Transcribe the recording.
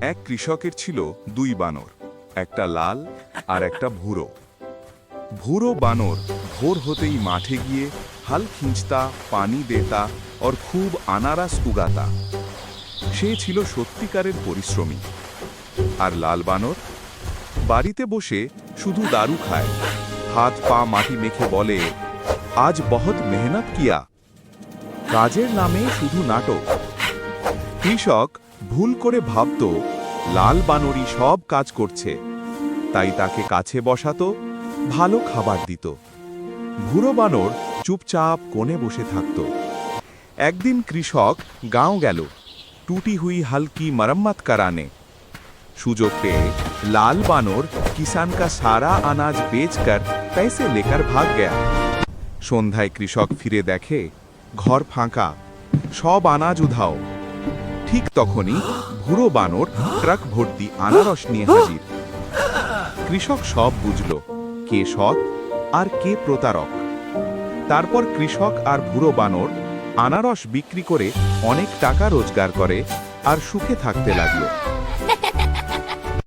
এক কৃষকের ছিল দুই বানর, একটা লাল আর একটা ভুরো। ভুরো বানর ভোর হতেই মাঠে গিয়ে হাল খিঁচতা, পানি দেতা और খুব আনারাস উগাতা। সে ছিল সত্যিকারের পরিশ্রমী। আর লাল বানর? বাড়িতে বসে শুধু দারু খায়। হাত পা মাটি মেখে বলে, আজ বহুত মেহনত কিয়া। কাজের নামে শুধু নাটক। কৃষক ভুল করে ভাবত লাল বানরই সব কাজ করছে তাই তাকে কাছে বসাতো ভালো খাবার দিত ভুরো বানর চুপচাপ কোণে বসে থাকত একদিন কৃষক গাঁও গেল টুটি হুই হালকি মরম্মত করানে সুযোগ পেয়ে লাল বানর কিষান কা সারা আনাজ বেচকর पैसे लेकर भाग गया সন্ধ্যায় কৃষক ফিরে দেখে ঘর ফাঁকা সব আনাজ উধাও ঠিক তখনই ভুরো বানর ট্রাক ভর্তি আনারস নিয়ে হাজির। কৃষক সব বুঝল, কে সৎ আর কে প্রতারক। তারপর কৃষক আর ভুরো বানর আনারস বিক্রি করে অনেক টাকা রোজগার করে আর সুখে থাকতে লাগল।